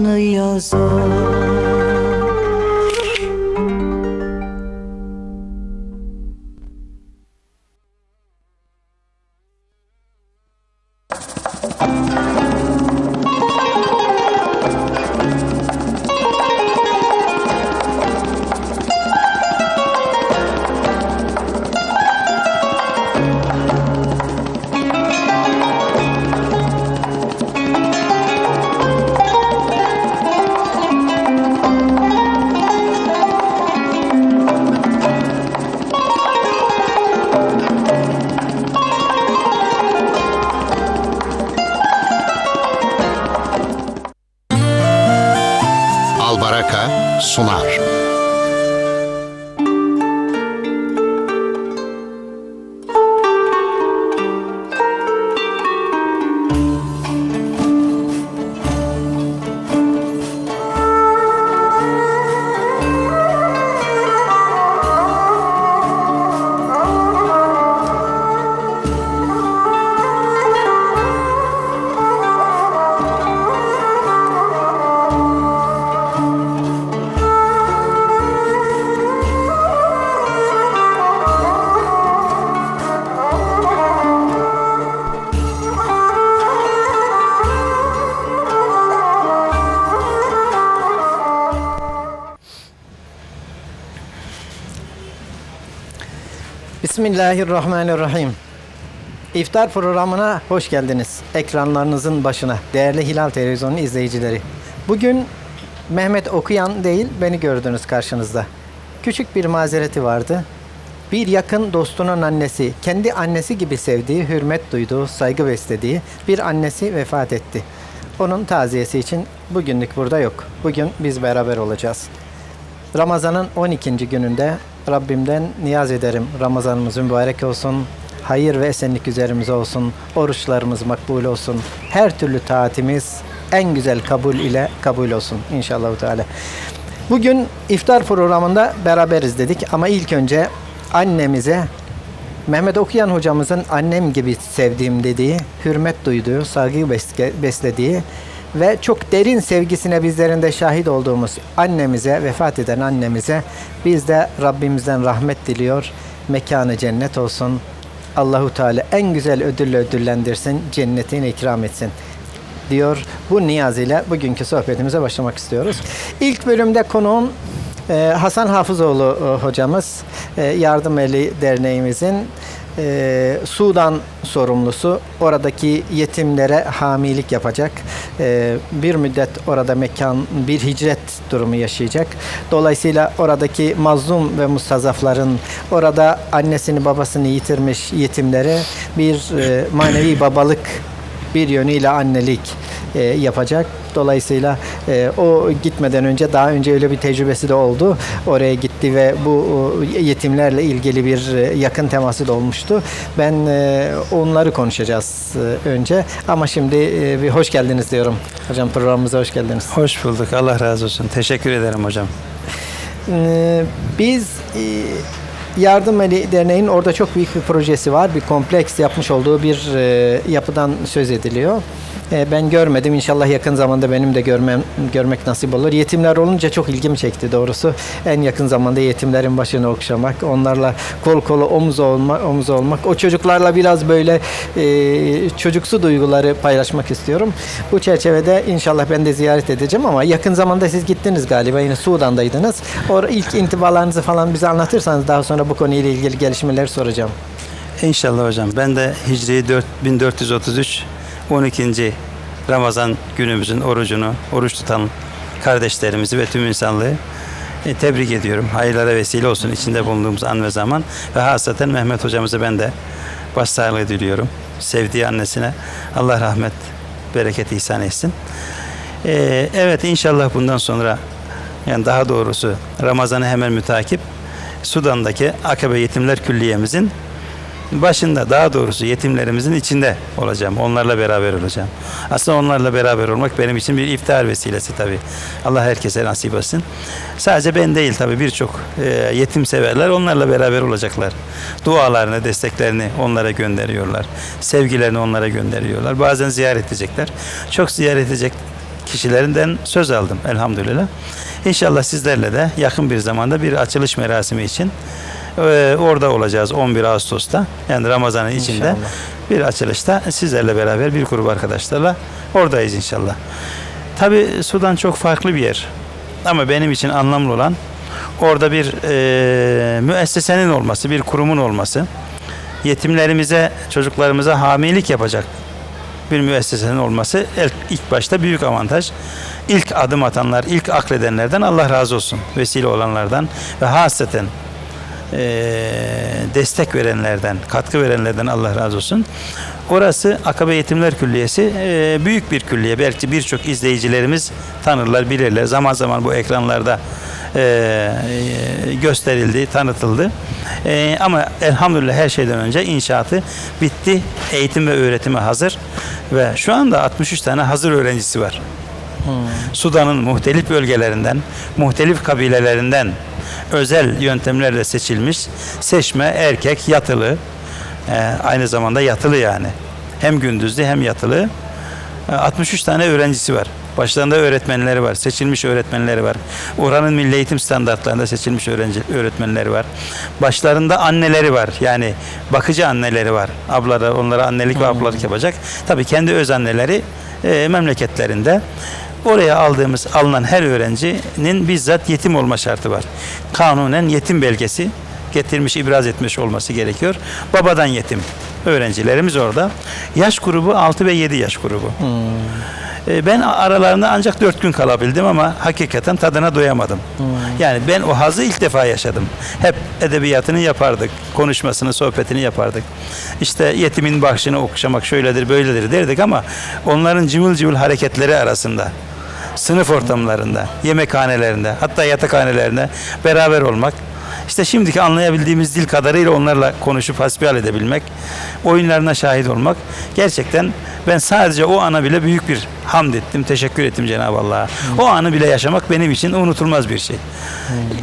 zamanı Albaraka sunar. Bismillahirrahmanirrahim. İftar programına hoş geldiniz. Ekranlarınızın başına değerli Hilal Televizyonu izleyicileri. Bugün Mehmet okuyan değil beni gördünüz karşınızda. Küçük bir mazereti vardı. Bir yakın dostunun annesi, kendi annesi gibi sevdiği, hürmet duyduğu, saygı beslediği bir annesi vefat etti. Onun taziyesi için bugünlük burada yok. Bugün biz beraber olacağız. Ramazan'ın 12. gününde Rabbimden niyaz ederim. Ramazanımız mübarek olsun. Hayır ve esenlik üzerimize olsun. Oruçlarımız makbul olsun. Her türlü taatimiz en güzel kabul ile kabul olsun inşallah Teala. Bugün iftar programında beraberiz dedik ama ilk önce annemize Mehmet Okuyan hocamızın annem gibi sevdiğim dediği, hürmet duyduğu, saygı beslediği ve çok derin sevgisine bizlerin de şahit olduğumuz annemize, vefat eden annemize biz de Rabbimizden rahmet diliyor. Mekanı cennet olsun. Allahu Teala en güzel ödülle ödüllendirsin, cennetini ikram etsin diyor. Bu niyaz ile bugünkü sohbetimize başlamak istiyoruz. İlk bölümde konuğum e, Hasan Hafızoğlu e, hocamız, e, Yardım Eli Derneğimizin e, Sudan sorumlusu. Oradaki yetimlere hamilik yapacak. E, bir müddet orada mekan, bir hicret durumu yaşayacak. Dolayısıyla oradaki mazlum ve mustazafların, orada annesini babasını yitirmiş yetimlere bir e, manevi babalık bir yönüyle annelik e, yapacak. Dolayısıyla e, o gitmeden önce daha önce öyle bir tecrübesi de oldu. Oraya gitti ve bu yetimlerle ilgili bir e, yakın teması da olmuştu. Ben e, onları konuşacağız e, önce. Ama şimdi bir hoş geldiniz diyorum. Hocam programımıza hoş geldiniz. Hoş bulduk. Allah razı olsun. Teşekkür ederim hocam. Biz Yardım Eli Derneği'nin orada çok büyük bir projesi var. Bir kompleks yapmış olduğu bir yapıdan söz ediliyor. E, Ben görmedim. İnşallah yakın zamanda benim de görmem görmek nasip olur. Yetimler olunca çok ilgimi çekti doğrusu. En yakın zamanda yetimlerin başını okşamak, onlarla kol kola omuz olmak, omuz olmak, o çocuklarla biraz böyle e, çocuksu duyguları paylaşmak istiyorum. Bu çerçevede inşallah ben de ziyaret edeceğim ama yakın zamanda siz gittiniz galiba yine Sudan'daydınız. O ilk intibalarınızı falan bize anlatırsanız daha sonra bu konuyla ilgili gelişmeleri soracağım. İnşallah hocam. Ben de Hicri 4 1433 12. Ramazan günümüzün orucunu, oruç tutan kardeşlerimizi ve tüm insanlığı e, tebrik ediyorum. Hayırlara vesile olsun içinde bulunduğumuz an ve zaman. Ve hasaten Mehmet hocamızı ben de başsağlığı diliyorum. Sevdiği annesine Allah rahmet, bereket ihsan etsin. E, evet inşallah bundan sonra yani daha doğrusu Ramazan'ı hemen mütakip Sudan'daki Akabe Yetimler Külliyemizin başında daha doğrusu yetimlerimizin içinde olacağım. Onlarla beraber olacağım. Aslında onlarla beraber olmak benim için bir iftihar vesilesi tabii. Allah herkese nasip etsin. Sadece ben değil tabii birçok e, yetim severler onlarla beraber olacaklar. Dualarını, desteklerini onlara gönderiyorlar. Sevgilerini onlara gönderiyorlar. Bazen ziyaret edecekler. Çok ziyaret edecek kişilerinden söz aldım elhamdülillah. İnşallah sizlerle de yakın bir zamanda bir açılış merasimi için e, orada olacağız 11 Ağustos'ta. Yani Ramazan'ın içinde İnşallah. bir açılışta sizlerle beraber bir grup arkadaşlarla oradayız inşallah. Tabi Sudan çok farklı bir yer. Ama benim için anlamlı olan orada bir e, müessesenin olması, bir kurumun olması. Yetimlerimize, çocuklarımıza hamilelik yapacak bir müessesenin olması ilk, ilk başta büyük avantaj. İlk adım atanlar, ilk akledenlerden Allah razı olsun. Vesile olanlardan ve hasreten destek verenlerden, katkı verenlerden Allah razı olsun. Orası Akabe Yetimler Külliyesi eee, büyük bir külliye. Belki birçok izleyicilerimiz tanırlar, bilirler. Zaman zaman bu ekranlarda eee, gösterildi, tanıtıldı. Eee, ama elhamdülillah her şeyden önce inşaatı bitti. Eğitim ve öğretime hazır ve şu anda 63 tane hazır öğrencisi var. Sudan'ın muhtelif bölgelerinden, muhtelif kabilelerinden özel yöntemlerle seçilmiş seçme erkek yatılı e, aynı zamanda yatılı yani hem gündüzlü hem yatılı E, 63 tane öğrencisi var. Başlarında öğretmenleri var, seçilmiş öğretmenleri var. Oranın milli eğitim standartlarında seçilmiş öğrenci öğretmenleri var. Başlarında anneleri var. Yani bakıcı anneleri var. Ablaları onlara annelik ve ablalık yapacak. Tabii kendi öz anneleri e, memleketlerinde. Oraya aldığımız alınan her öğrencinin bizzat yetim olma şartı var. Kanunen yetim belgesi getirmiş, ibraz etmiş olması gerekiyor. Babadan yetim öğrencilerimiz orada. Yaş grubu 6 ve 7 yaş grubu. E, Ben aralarında ancak 4 gün kalabildim ama hakikaten tadına doyamadım. Yani ben o hazı ilk defa yaşadım. Hep edebiyatını yapardık, konuşmasını, sohbetini yapardık. İşte yetimin bahşini okşamak şöyledir, böyledir derdik ama onların cıvıl cıvıl hareketleri arasında sınıf ortamlarında, yemekhanelerinde, hatta yatakhanelerinde beraber olmak. İşte şimdiki anlayabildiğimiz dil kadarıyla onlarla konuşup hasbihal edebilmek, oyunlarına şahit olmak. Gerçekten ben sadece o ana bile büyük bir hamd ettim, teşekkür ettim Cenab-ı Allah'a. O anı bile yaşamak benim için unutulmaz bir şey.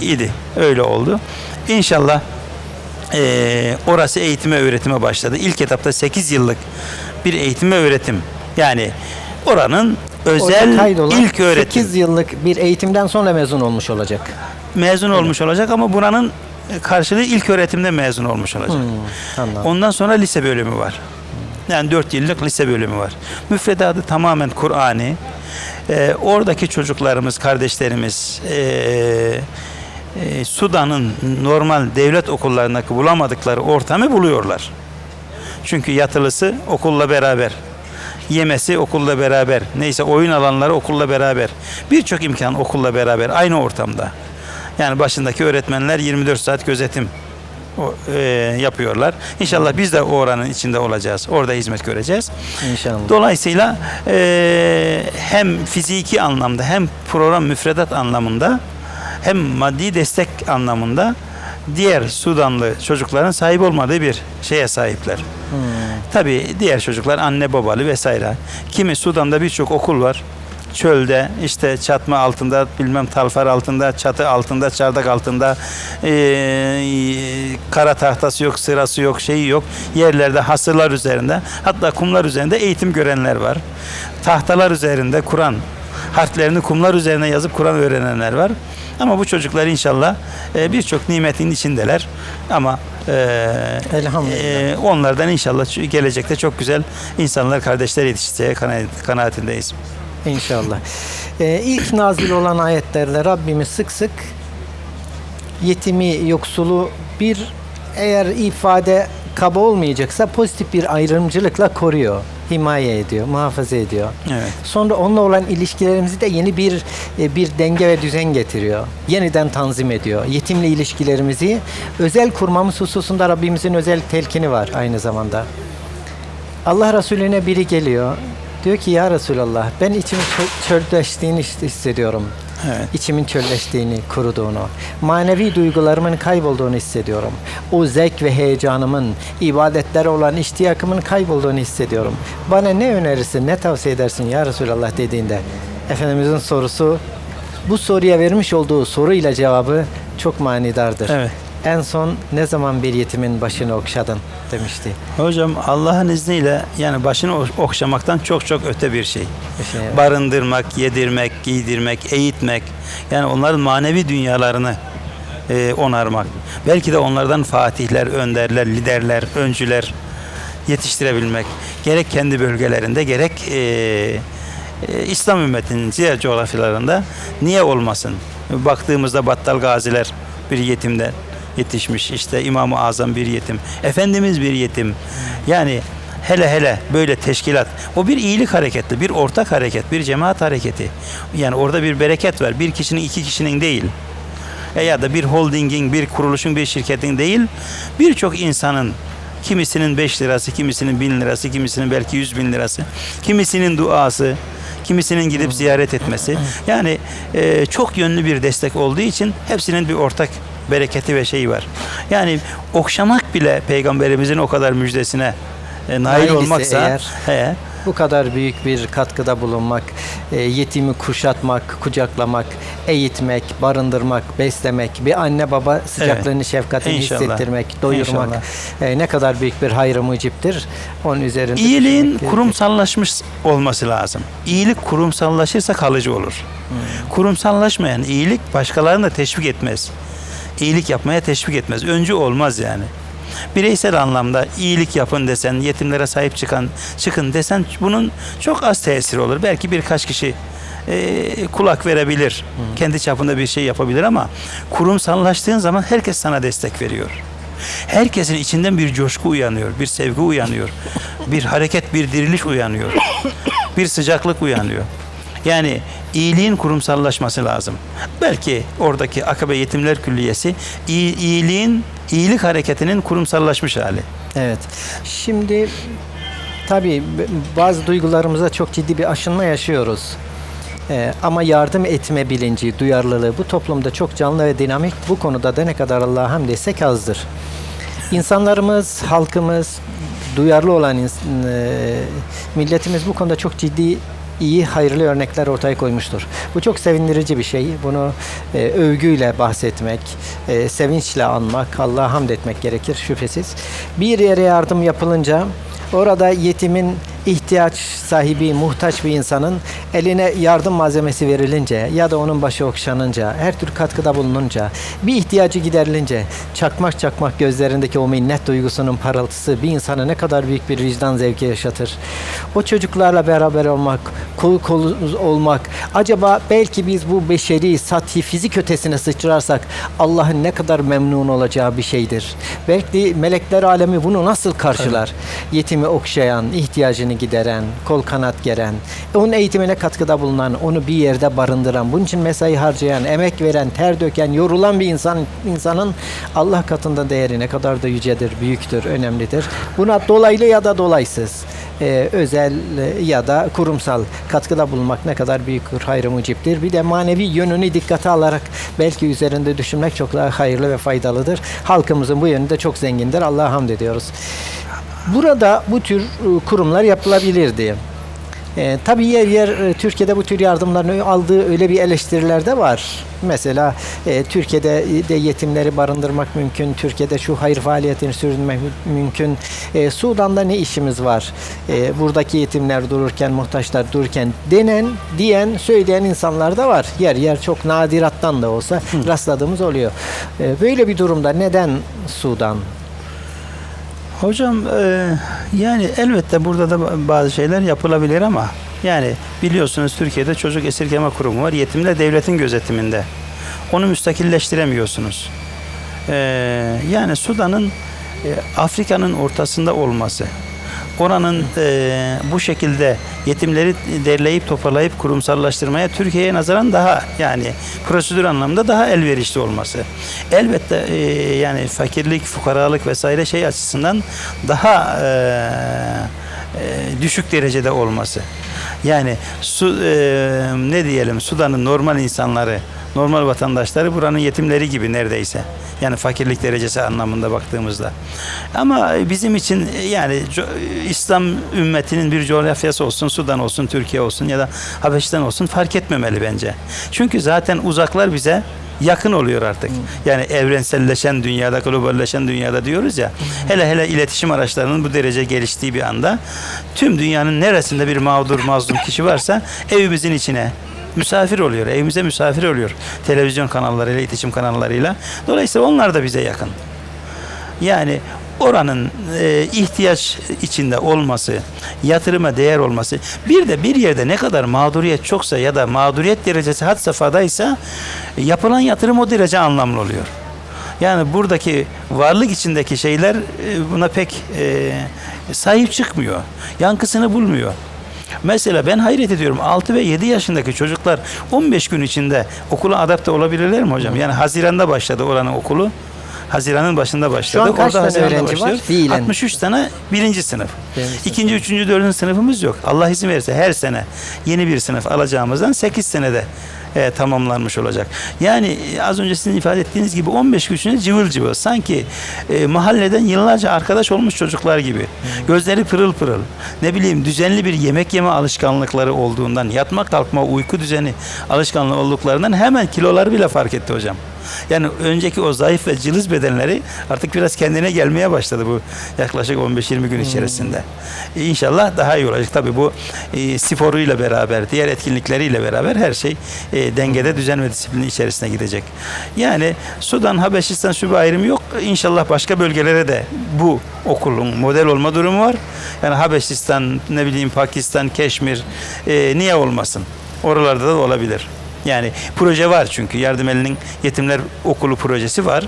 İdi, öyle oldu. İnşallah eee, orası eğitime öğretime başladı. İlk etapta 8 yıllık bir eğitim ve öğretim. Yani oranın özel ilk öğretim 8 yıllık bir eğitimden sonra mezun olmuş olacak. Mezun olmuş olacak ama buranın karşılığı ilk öğretimde mezun olmuş olacak. Hmm, anladım. Ondan sonra lise bölümü var. Yani 4 yıllık lise bölümü var. Müfredatı tamamen Kur'an'i. Ee, oradaki çocuklarımız, kardeşlerimiz ee, ee, Sudan'ın normal devlet okullarındaki bulamadıkları ortamı buluyorlar. Çünkü yatılısı okulla beraber. Yemesi okulla beraber. Neyse oyun alanları okulla beraber. Birçok imkan okulla beraber. Aynı ortamda. Yani başındaki öğretmenler 24 saat gözetim e, yapıyorlar. İnşallah biz de o oranın içinde olacağız. Orada hizmet göreceğiz. İnşallah. Dolayısıyla e, hem fiziki anlamda hem program müfredat anlamında hem maddi destek anlamında diğer Sudanlı çocukların sahip olmadığı bir şeye sahipler. Tabii diğer çocuklar anne babalı vesaire. Kimi Sudan'da birçok okul var. Çölde işte çatma altında bilmem talfar altında çatı altında çardak altında eee, kara tahtası yok sırası yok şeyi yok yerlerde hasırlar üzerinde hatta kumlar üzerinde eğitim görenler var tahtalar üzerinde Kur'an harflerini kumlar üzerine yazıp Kur'an öğrenenler var ama bu çocuklar inşallah eee, birçok nimetin içindeler ama eee, Elhamdülillah. eee, onlardan inşallah gelecekte çok güzel insanlar kardeşler yetişeceği kana- kanaatindeyiz. İnşallah. Ee, ilk nazil olan ayetlerde Rabbimiz sık sık yetimi, yoksulu bir eğer ifade kaba olmayacaksa pozitif bir ayrımcılıkla koruyor, himaye ediyor, muhafaza ediyor. Evet. Sonra onunla olan ilişkilerimizi de yeni bir e, bir denge ve düzen getiriyor. Yeniden tanzim ediyor. Yetimle ilişkilerimizi özel kurmamız hususunda Rabbimizin özel telkini var aynı zamanda. Allah Resulüne biri geliyor. Diyor ki ya Resulallah ben içimin çö- çölleştiğini his- hissediyorum. Evet. İçimin çölleştiğini, kuruduğunu, manevi duygularımın kaybolduğunu hissediyorum. O zevk ve heyecanımın, ibadetlere olan iştiyakımın kaybolduğunu hissediyorum. Bana ne önerirsin, ne tavsiye edersin ya Resulallah dediğinde Efendimizin sorusu bu soruya vermiş olduğu soruyla cevabı çok manidardır. Evet. En son ne zaman bir yetimin başını okşadın demişti. Hocam Allah'ın izniyle yani başını ok- okşamaktan çok çok öte bir şey. Şey, evet. Barındırmak, yedirmek, giydirmek, eğitmek. Yani onların manevi dünyalarını e, onarmak. Belki de onlardan fatihler, önderler, liderler, öncüler yetiştirebilmek. Gerek kendi bölgelerinde gerek e, e, İslam ümmetinin diğer coğrafyalarında niye olmasın? Baktığımızda Battal Gaziler bir yetimden yetişmiş. İşte İmam-ı Azam bir yetim. Efendimiz bir yetim. Yani hele hele böyle teşkilat o bir iyilik hareketi, bir ortak hareket, bir cemaat hareketi. Yani orada bir bereket var. Bir kişinin iki kişinin değil. E ya da bir holdingin, bir kuruluşun, bir şirketin değil, birçok insanın kimisinin 5 lirası, kimisinin 1000 lirası, kimisinin belki 100 bin lirası, kimisinin duası, kimisinin gidip ziyaret etmesi. Yani e, çok yönlü bir destek olduğu için hepsinin bir ortak bereketi ve şeyi var. Yani okşamak bile peygamberimizin o kadar müjdesine e, nail olmaksa eğer- he, Bu kadar büyük bir katkıda bulunmak, e, yetimi kuşatmak, kucaklamak, eğitmek, barındırmak, beslemek, bir anne baba sıcaklığını, şefkatini İnşallah. hissettirmek, doyurmak e, ne kadar büyük bir hayrı muciptir. Onun üzerinde İyiliğin kurumsallaşmış olması lazım. İyilik kurumsallaşırsa kalıcı olur. Kurumsallaşmayan iyilik başkalarını da teşvik etmez. İyilik yapmaya teşvik etmez. Öncü olmaz yani. Bireysel anlamda iyilik yapın desen, yetimlere sahip çıkan çıkın desen bunun çok az tesiri olur. Belki birkaç kişi e, kulak verebilir. Kendi çapında bir şey yapabilir ama kurumsallaştığın zaman herkes sana destek veriyor. Herkesin içinden bir coşku uyanıyor, bir sevgi uyanıyor. Bir hareket, bir diriliş uyanıyor. Bir sıcaklık uyanıyor. Yani iyiliğin kurumsallaşması lazım. Belki oradaki Akabe Yetimler Külliyesi iyi, iyiliğin, iyilik hareketinin kurumsallaşmış hali. Evet. Şimdi tabii bazı duygularımıza çok ciddi bir aşınma yaşıyoruz. Ee, ama yardım etme bilinci, duyarlılığı bu toplumda çok canlı ve dinamik. Bu konuda da ne kadar Allah'a hamd etsek azdır. İnsanlarımız, halkımız, duyarlı olan e, milletimiz bu konuda çok ciddi iyi, hayırlı örnekler ortaya koymuştur. Bu çok sevindirici bir şey. Bunu e, övgüyle bahsetmek, e, sevinçle anmak, Allah'a hamd etmek gerekir şüphesiz. Bir yere yardım yapılınca orada yetimin ihtiyaç sahibi, muhtaç bir insanın eline yardım malzemesi verilince ya da onun başı okşanınca, her tür katkıda bulununca, bir ihtiyacı giderilince çakmak çakmak gözlerindeki o minnet duygusunun parıltısı bir insana ne kadar büyük bir vicdan zevki yaşatır. O çocuklarla beraber olmak, kol kol olmak, acaba belki biz bu beşeri, sati, fizik ötesine sıçrarsak Allah'ın ne kadar memnun olacağı bir şeydir. Belki melekler alemi bunu nasıl karşılar? Yetimi okşayan, ihtiyacını gideren, kol kanat geren, onun eğitimine katkıda bulunan, onu bir yerde barındıran, bunun için mesai harcayan, emek veren, ter döken, yorulan bir insan insanın Allah katında değeri ne kadar da yücedir, büyüktür, önemlidir. Buna dolaylı ya da dolaysız e, özel e, ya da kurumsal katkıda bulunmak ne kadar büyük bir hayrı muciptir. Bir de manevi yönünü dikkate alarak belki üzerinde düşünmek çok daha hayırlı ve faydalıdır. Halkımızın bu yönü de çok zengindir. Allah'a hamd ediyoruz. Burada bu tür e, kurumlar yapılabilirdi. E, tabii yer yer e, Türkiye'de bu tür yardımların aldığı öyle bir eleştiriler de var. Mesela e, Türkiye'de de yetimleri barındırmak mümkün, Türkiye'de şu hayır faaliyetini sürdürmek mü- mümkün. E, Sudan'da ne işimiz var? E, buradaki yetimler dururken, muhtaçlar dururken denen, diyen, söyleyen insanlar da var. Yer yer çok nadirattan da olsa rastladığımız oluyor. E, böyle bir durumda neden Sudan? Hocam e, yani elbette burada da bazı şeyler yapılabilir ama yani biliyorsunuz Türkiye'de çocuk esirgeme kurumu var. Yetimler devletin gözetiminde. Onu müstakilleştiremiyorsunuz. E, yani Sudan'ın e, Afrika'nın ortasında olması, oranın e, bu şekilde yetimleri derleyip toparlayıp kurumsallaştırmaya Türkiye'ye nazaran daha yani prosedür anlamda daha elverişli olması. Elbette e, yani fakirlik, fukaralık vesaire şey açısından daha e, e, düşük derecede olması. Yani su e, ne diyelim Sudan'ın normal insanları normal vatandaşları buranın yetimleri gibi neredeyse. Yani fakirlik derecesi anlamında baktığımızda. Ama bizim için yani İslam ümmetinin bir coğrafyası olsun, Sudan olsun, Türkiye olsun ya da Habeşistan olsun fark etmemeli bence. Çünkü zaten uzaklar bize yakın oluyor artık. Yani evrenselleşen dünyada, globalleşen dünyada diyoruz ya. Hele hele iletişim araçlarının bu derece geliştiği bir anda tüm dünyanın neresinde bir mağdur, mazlum kişi varsa evimizin içine misafir oluyor. Evimize misafir oluyor. Televizyon kanallarıyla, iletişim kanallarıyla. Dolayısıyla onlar da bize yakın. Yani oranın e, ihtiyaç içinde olması, yatırıma değer olması, bir de bir yerde ne kadar mağduriyet çoksa ya da mağduriyet derecesi had safhadaysa yapılan yatırım o derece anlamlı oluyor. Yani buradaki varlık içindeki şeyler e, buna pek e, sahip çıkmıyor. Yankısını bulmuyor. Mesela ben hayret ediyorum 6 ve 7 yaşındaki çocuklar 15 gün içinde okula adapte olabilirler mi hocam? Yani Haziran'da başladı oranın okulu. Haziran'ın başında başladı. Şu an kaç tane öğrenci var? başlıyor. Fiilen. 63 tane birinci sınıf. Birinci sınıf. İkinci, üçüncü, dördüncü sınıfımız yok. Allah izin verirse her sene yeni bir sınıf alacağımızdan 8 senede e, tamamlanmış olacak. Yani e, az önce sizin ifade ettiğiniz gibi 15 gün içinde cıvıl cıvıl. Sanki e, mahalleden yıllarca arkadaş olmuş çocuklar gibi. Gözleri pırıl pırıl. Ne bileyim düzenli bir yemek yeme alışkanlıkları olduğundan, yatma kalkma uyku düzeni alışkanlığı olduklarından hemen kiloları bile fark etti hocam. Yani önceki o zayıf ve cılız bedenleri artık biraz kendine gelmeye başladı bu yaklaşık 15-20 gün içerisinde. E, İnşallah daha iyi olacak. Tabii bu e, sporuyla beraber, diğer etkinlikleriyle beraber her şey e, dengede, düzen ve disiplin içerisine gidecek. Yani Sudan, Habeşistan şube ayrımı yok. İnşallah başka bölgelere de bu okulun model olma durumu var. Yani Habeşistan, ne bileyim Pakistan, Keşmir e, niye olmasın? Oralarda da olabilir. Yani proje var çünkü yardım elinin yetimler okulu projesi var.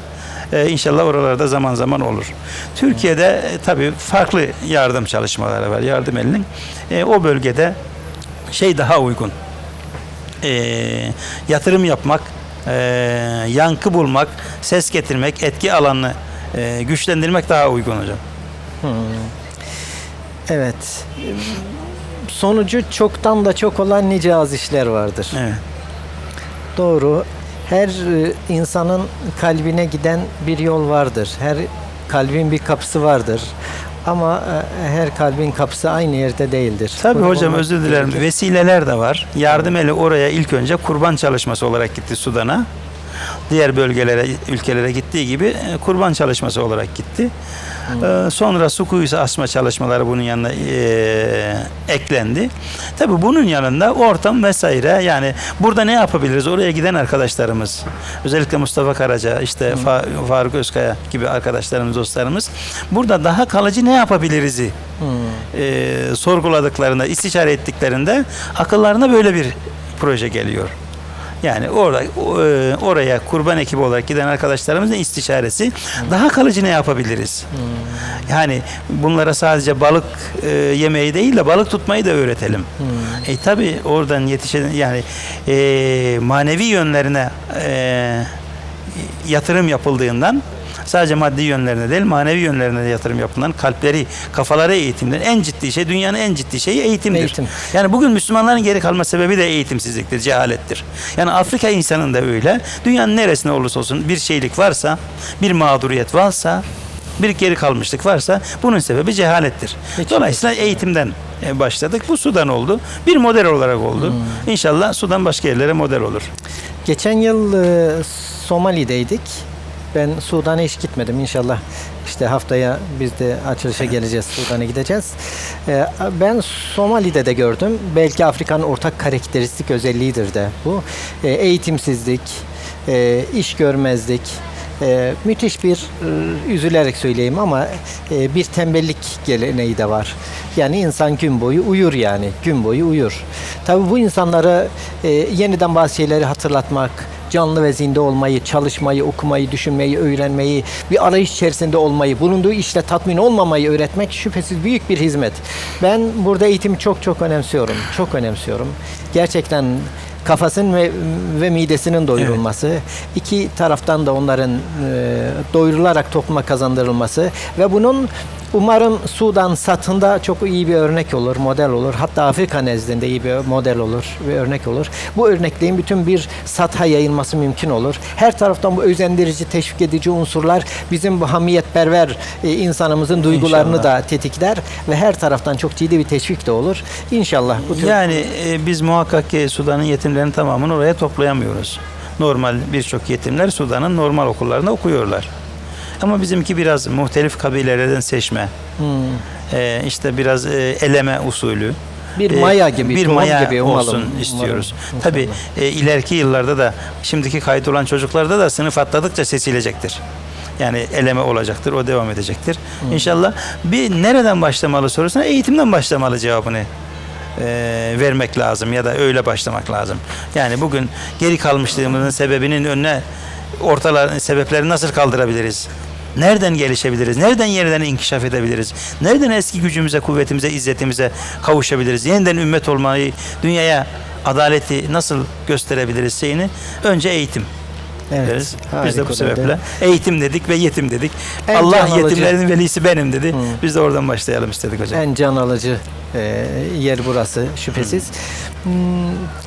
Ee, inşallah oralarda zaman zaman olur. Türkiye'de e, tabii farklı yardım çalışmaları var yardım elinin. E, o bölgede şey daha uygun. E, yatırım yapmak, e, yankı bulmak, ses getirmek, etki alanını e, güçlendirmek daha uygun hocam. Evet. Sonucu çoktan da çok olan nice az işler vardır. Evet. Doğru. Her e, insanın kalbine giden bir yol vardır. Her kalbin bir kapısı vardır. Ama e, her kalbin kapısı aynı yerde değildir. Tabii Bunu hocam özür dilerim. gerekir. Vesileler de var. Yardım eli oraya ilk önce kurban çalışması olarak gitti Sudan'a. Diğer bölgelere, ülkelere gittiği gibi e, kurban çalışması olarak gitti. Ee, Sonra su kuyusu asma çalışmaları bunun yanına e, eklendi. Tabii bunun yanında ortam vesaire yani burada ne yapabiliriz? Oraya giden arkadaşlarımız özellikle Mustafa Karaca, işte Fa- Faruk Özkaya gibi arkadaşlarımız, dostlarımız burada daha kalıcı ne yapabiliriz'i e, sorguladıklarında, istişare ettiklerinde akıllarına böyle bir proje geliyor. Yani orada e, oraya kurban ekibi olarak giden arkadaşlarımızın istişaresi daha kalıcı ne yapabiliriz? Yani bunlara sadece balık e, yemeği değil de balık tutmayı da öğretelim. E tabi oradan yetişen yani e, manevi yönlerine e, yatırım yapıldığından sadece maddi yönlerine değil manevi yönlerine de yatırım yapılan kalpleri, kafaları eğitimden en ciddi şey dünyanın en ciddi şeyi eğitimdir. Eğitim. Yani bugün Müslümanların geri kalma sebebi de eğitimsizliktir, cehalettir. Yani Afrika insanın da öyle. Dünyanın neresinde olursa olsun bir şeylik varsa, bir mağduriyet varsa, bir geri kalmışlık varsa bunun sebebi cehalettir. Dolayısıyla eğitimden e, başladık. Bu Sudan oldu. Bir model olarak oldu. İnşallah Sudan başka yerlere model olur. Geçen yıl e, Somali'deydik. Ben Sudan'a hiç gitmedim. İnşallah işte haftaya biz de açılışa geleceğiz. Sudan'a gideceğiz. E, ben Somali'de de gördüm. Belki Afrika'nın ortak karakteristik özelliğidir de bu. E, eğitimsizlik, e, iş görmezlik, e, müthiş bir e, üzülerek söyleyeyim ama e, bir tembellik geleneği de var. Yani insan gün boyu uyur yani. Gün boyu uyur. Tabii bu insanlara e, yeniden bazı şeyleri hatırlatmak, canlı ve zinde olmayı, çalışmayı, okumayı, düşünmeyi, öğrenmeyi, bir arayış içerisinde olmayı, bulunduğu işte tatmin olmamayı öğretmek şüphesiz büyük bir hizmet. Ben burada eğitimi çok çok önemsiyorum. Çok önemsiyorum. Gerçekten kafasının ve, ve midesinin doyurulması, iki taraftan da onların e, doyurularak topluma kazandırılması ve bunun umarım Sudan satında çok iyi bir örnek olur, model olur. Hatta Afrika nezdinde iyi bir model olur ve örnek olur. Bu örnekliğin bütün bir satha yayılması mümkün olur. Her taraftan bu özendirici, teşvik edici unsurlar bizim bu hamiyetperver e, insanımızın duygularını İnşallah. da tetikler ve her taraftan çok ciddi bir teşvik de olur. İnşallah bu tür Yani e, biz muhakkak ki Sudan'ın yetimlerinin tamamını oraya toplayamıyoruz. normal birçok yetimler Sudan'ın normal okullarında okuyorlar. Ama bizimki biraz muhtelif kabilelerden seçme. Ee, işte biraz e, eleme usulü. Bir Ee, maya gibi, bir maya gibi umalım, olsun umalım. istiyoruz. İnşallah. Tabii e, ileriki yıllarda da şimdiki kayıt olan çocuklarda da sınıf atladıkça seçilecektir. Yani eleme olacaktır, o devam edecektir. İnşallah bir nereden başlamalı sorusuna eğitimden başlamalı cevabını e, vermek lazım ya da öyle başlamak lazım. Yani bugün geri kalmışlığımızın sebebinin önüne ortalar sebepleri nasıl kaldırabiliriz? Nereden gelişebiliriz? Nereden yeniden inkişaf edebiliriz? Nereden eski gücümüze, kuvvetimize, izzetimize kavuşabiliriz? Yeniden ümmet olmayı, dünyaya adaleti nasıl gösterebiliriz şeyini? Önce eğitim Evet, deriz. Biz de bu sebeple eğitim dedik ve yetim dedik. En Allah alıcı. yetimlerin velisi benim dedi. Biz de oradan başlayalım istedik hocam. En can alıcı e, yer burası şüphesiz. Hmm,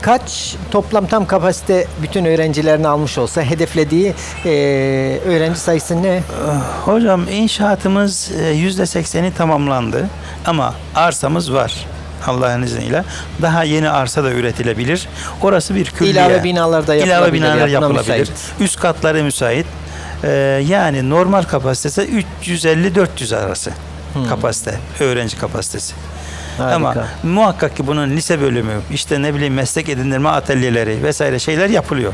Kaç toplam tam kapasite bütün öğrencilerini almış olsa hedeflediği e, öğrenci sayısı ne? Hocam inşaatımız e, yüzde sekseni tamamlandı ama arsamız var. Allah'ın izniyle. Daha yeni arsa da üretilebilir. Orası bir külliye. İlave binalar da yapılabilir, İlave binalar yapılabilir. müsait. Üst katları müsait. Ee, yani normal kapasitesi 350-400 arası kapasite, öğrenci kapasitesi. Harika. Ama muhakkak ki bunun lise bölümü, işte ne bileyim meslek edindirme atölyeleri vesaire şeyler yapılıyor.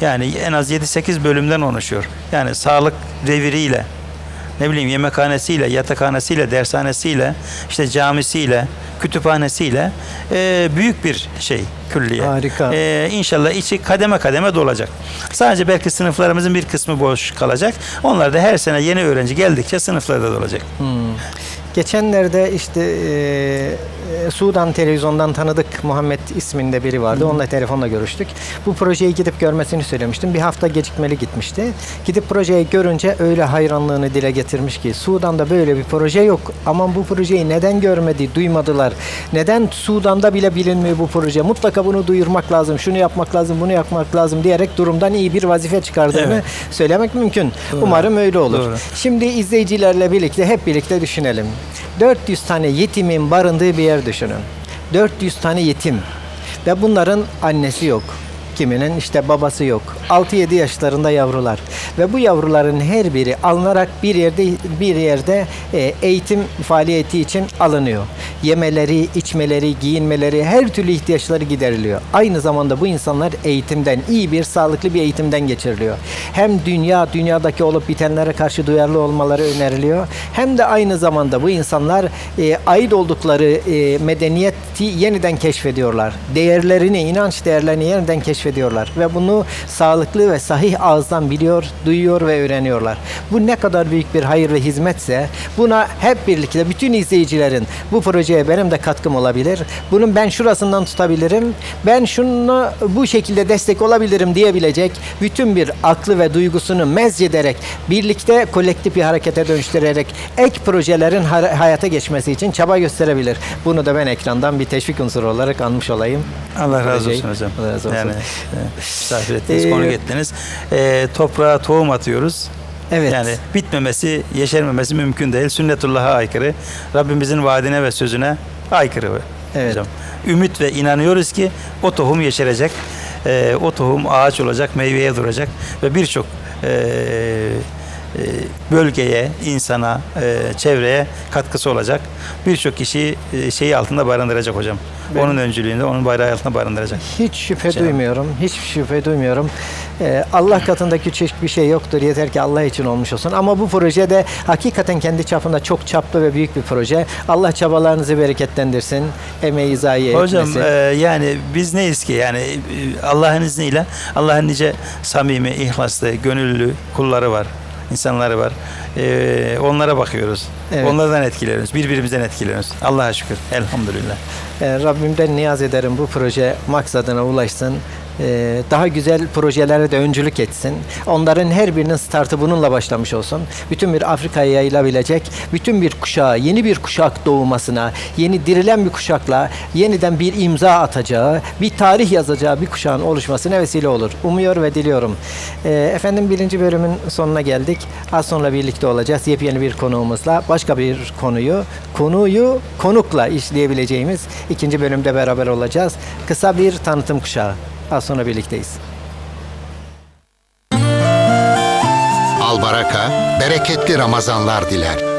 Yani en az 7-8 bölümden oluşuyor. Yani sağlık reviriyle, ne bileyim yemekhanesiyle, yatakhanesiyle, dershanesiyle, işte camisiyle, kütüphanesiyle e, büyük bir şey külliye. Harika. E, inşallah içi kademe kademe dolacak. Sadece belki sınıflarımızın bir kısmı boş kalacak. Onlar da her sene yeni öğrenci geldikçe sınıfları da dolacak. Geçenlerde işte e, Sudan televizyondan tanıdık Muhammed isminde biri vardı. Onunla telefonla görüştük. Bu projeyi gidip görmesini söylemiştim. Bir hafta gecikmeli gitmişti. Gidip projeyi görünce öyle hayranlığını dile getirmiş ki Sudan'da böyle bir proje yok. Aman bu projeyi neden görmedi, duymadılar? Neden Sudan'da bile bilinmiyor bu proje? Mutlaka bunu duyurmak lazım, şunu yapmak lazım, bunu yapmak lazım diyerek durumdan iyi bir vazife çıkardığını Evet. söylemek mümkün. Umarım öyle olur. Doğru. Şimdi izleyicilerle birlikte hep birlikte düşünelim. 400 tane yetimin barındığı bir yer düşünün. 400 tane yetim ve bunların annesi yok. Kiminin işte babası yok. 6-7 yaşlarında yavrular ve bu yavruların her biri alınarak bir yerde bir yerde e, eğitim faaliyeti için alınıyor. Yemeleri, içmeleri, giyinmeleri, her türlü ihtiyaçları gideriliyor. Aynı zamanda bu insanlar eğitimden, iyi bir sağlıklı bir eğitimden geçiriliyor. Hem dünya, dünyadaki olup bitenlere karşı duyarlı olmaları öneriliyor. Hem de aynı zamanda bu insanlar e, ait oldukları e, medeniyeti yeniden keşfediyorlar. Değerlerini, inanç değerlerini yeniden keşfediyorlar ve bunu sağlıklı ve sahih ağızdan biliyor, duyuyor ve öğreniyorlar. Bu ne kadar büyük bir hayır ve hizmetse buna hep birlikte bütün izleyicilerin bu projeye benim de katkım olabilir. Bunun ben şurasından tutabilirim. Ben şunu bu şekilde destek olabilirim diyebilecek bütün bir aklı ve duygusunu mezcederek birlikte kolektif bir harekete dönüştürerek ek projelerin hayata geçmesi için çaba gösterebilir. Bunu da ben ekrandan bir teşvik unsuru olarak anmış olayım. Allah razı olsun hocam. Allah razı olsun. Yani misafir ettiniz, Ee, konuk ettiniz. E, toprağa tohum atıyoruz. Evet. Yani bitmemesi, yeşermemesi mümkün değil. Sünnetullah'a aykırı. Rabbimizin vaadine ve sözüne aykırı. Evet. Hocam. Ümit ve inanıyoruz ki o tohum yeşerecek. E, o tohum ağaç olacak, meyveye duracak ve birçok e, bölgeye, insana, e, çevreye katkısı olacak. Birçok kişiyi e, şeyi altında barındıracak hocam. Onun öncülüğünde, onun bayrağı altında barındıracak. Hiç şüphe Şey- duymuyorum. Hiç şüphe duymuyorum. Ee, Allah katında küçük bir şey yoktur. Yeter ki Allah için olmuş olsun. Ama bu proje de hakikaten kendi çapında çok çaplı ve büyük bir proje. Allah çabalarınızı bereketlendirsin. Emeği zayi Hocam etmesin. e, yani biz neyiz ki yani e, Allah'ın izniyle Allah'ın nice samimi, ihlaslı, gönüllü kulları var, insanları var. E, onlara bakıyoruz. Evet. Onlardan etkileniyoruz. Birbirimizden etkileniyoruz. Allah'a şükür. Elhamdülillah. Ee, Rabbimden niyaz ederim bu proje maksadına ulaşsın. Ee, daha güzel projelere de öncülük etsin. Onların her birinin startı bununla başlamış olsun. Bütün bir Afrika'ya yayılabilecek, bütün bir kuşağa, yeni bir kuşak doğmasına, yeni dirilen bir kuşakla yeniden bir imza atacağı, bir tarih yazacağı bir kuşağın oluşmasına vesile olur. Umuyor ve diliyorum. Ee, efendim birinci bölümün sonuna geldik. Az sonra birlikte olacağız. Yepyeni bir konuğumuzla başka bir konuyu, konuyu konukla işleyebileceğimiz ikinci bölümde beraber olacağız. Kısa bir tanıtım kuşağı. Az sonra birlikteyiz. Albaraka, bereketli Ramazanlar diler.